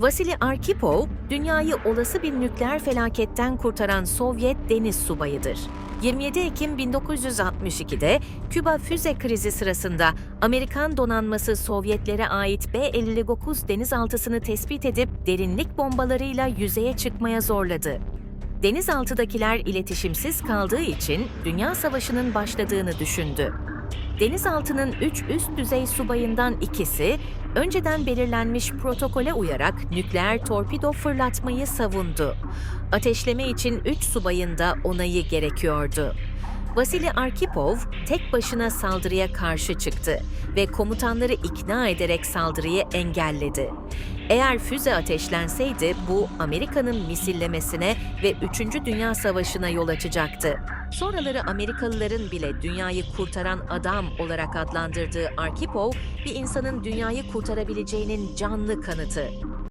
Vasili Arkhipov, dünyayı olası bir nükleer felaketten kurtaran Sovyet deniz subayıdır. 27 Ekim 1962'de Küba füze krizi sırasında Amerikan donanması Sovyetlere ait B-59 denizaltısını tespit edip derinlik bombalarıyla yüzeye çıkmaya zorladı. Denizaltıdakiler iletişimsiz kaldığı için Dünya Savaşı'nın başladığını düşündü. Denizaltının 3 üst düzey subayından ikisi önceden belirlenmiş protokole uyarak nükleer torpido fırlatmayı savundu. Ateşleme için 3 subayın da onayı gerekiyordu. Vasili Arkhipov tek başına saldırıya karşı çıktı ve komutanları ikna ederek saldırıyı engelledi. Eğer füze ateşlenseydi bu Amerika'nın misillemesine ve 3. Dünya Savaşı'na yol açacaktı. Sonraları Amerikalıların bile dünyayı kurtaran adam olarak adlandırdığı Arkhipov, bir insanın dünyayı kurtarabileceğinin canlı kanıtı.